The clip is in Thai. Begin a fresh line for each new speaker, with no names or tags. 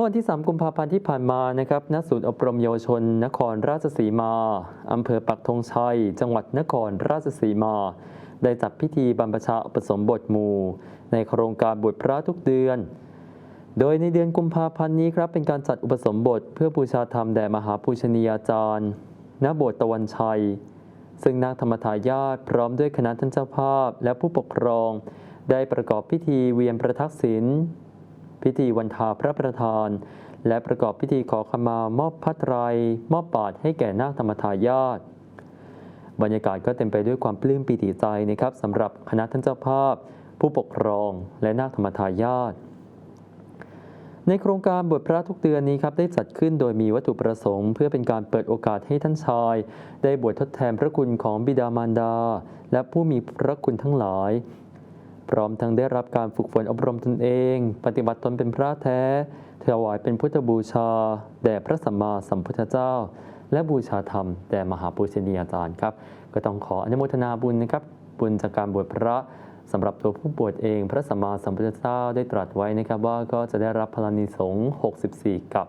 มื่อวันที่ 3 กุมภาพันธ์ที่ผ่านมานะครับณศูนย์อบรมเยาวชน นครราชสีมาอำเภอปักธงชัย จังหวัดนครราชสีมา ได้จัดพิธีบรรพชาอุปสมบทหมู่ ในโครงการบวชพระทุกเดือน โดยในเดือนกุมภาพันธ์นี้ครับเป็นการจัดอุปสมบทเพื่อบูชาธรรมแด่มหาปูชนียาจารย์ณโบสถ์ตะวันชัย ซึ่งนางธรรมทายาทพร้อมด้วยคณะท่านเจ้าภาพ และผู้ปกครอง ได้ประกอบพิธีเวียนประทักษิณ พิธีวันทาพระประธาน และประกอบพิธีขอขมามอบพัตไรยมอบบาตรให้แก่นาคธรรมทายาทบรรยากาศก็เต็มไปด้วยความปลื้มปีติใจนะครับสำหรับคณะท่านเจ้าภาพ ผู้ปกครองและนาคธรรมทายาทในโครงการบวชพระทุกเดือนนี้ครับได้จัดขึ้นโดยมีวัตถุประสงค์ เพื่อเป็นการเปิดโอกาสให้ท่านชาย ได้บวชทดแทนพระคุณของบิดามารดา และผู้มีพระคุณทั้งหลาย พร้อมทั้งได้รับการฝึกฝนอบรมตนเอง ปฏิบัติตนเป็นพระแท้ถวายเป็นพุทธบูชา แด่พระสัมมาสัมพุทธเจ้า และบูชาธรรม แด่มหาปุชนียาจารย์ครับ ก็ต้องขออนุโมทนาบุญนะครับ บุญจากการบวชพระสำหรับตัวผู้บวชเอง พระสัมมาสัมพุทธเจ้าได้ตรัสไว้นะครับว่าก็จะได้รับพลานิสงส์64 กับ